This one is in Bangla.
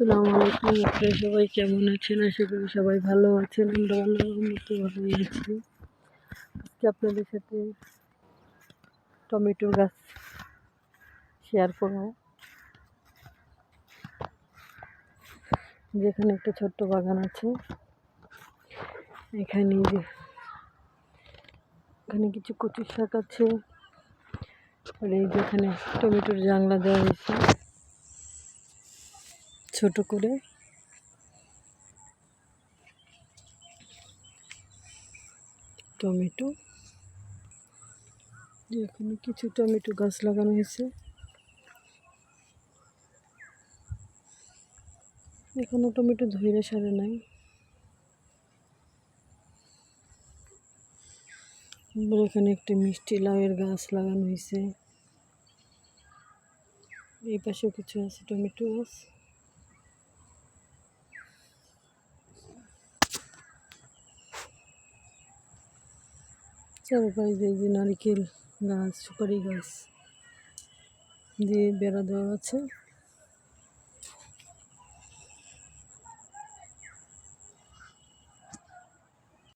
আসসালামু আলাইকুম। আপনারা সবাই কেমন আছেন? আশা করি সবাই ভালো আছেন। আমরা মতো ভালোই আছি। আজকে আপনাদের সাথে টমেটোর গাছ শেয়ার করব। যেখানে একটা ছোট্ট বাগান আছে। এখানে এখানে কিছু কচুর শাক আছে। আর এই যেখানে টমেটোর জাংলা দেওয়া হয়েছে। ছোট করে। টমেটো। এখানে কিছু টমেটো গাছ লাগানো হয়েছে। এখনও টমেটো ধরে সারে নাই। এখানে একটা মিষ্টি লাউয়ের গাছ লাগানো হয়েছে। এই পাশেও কিছু আছে, টমেটো গাছ। চারপাশ দিয়ে যে নারিকেল গাছ সুপারি গাছ দিয়ে বেড়া দেওয়া আছে।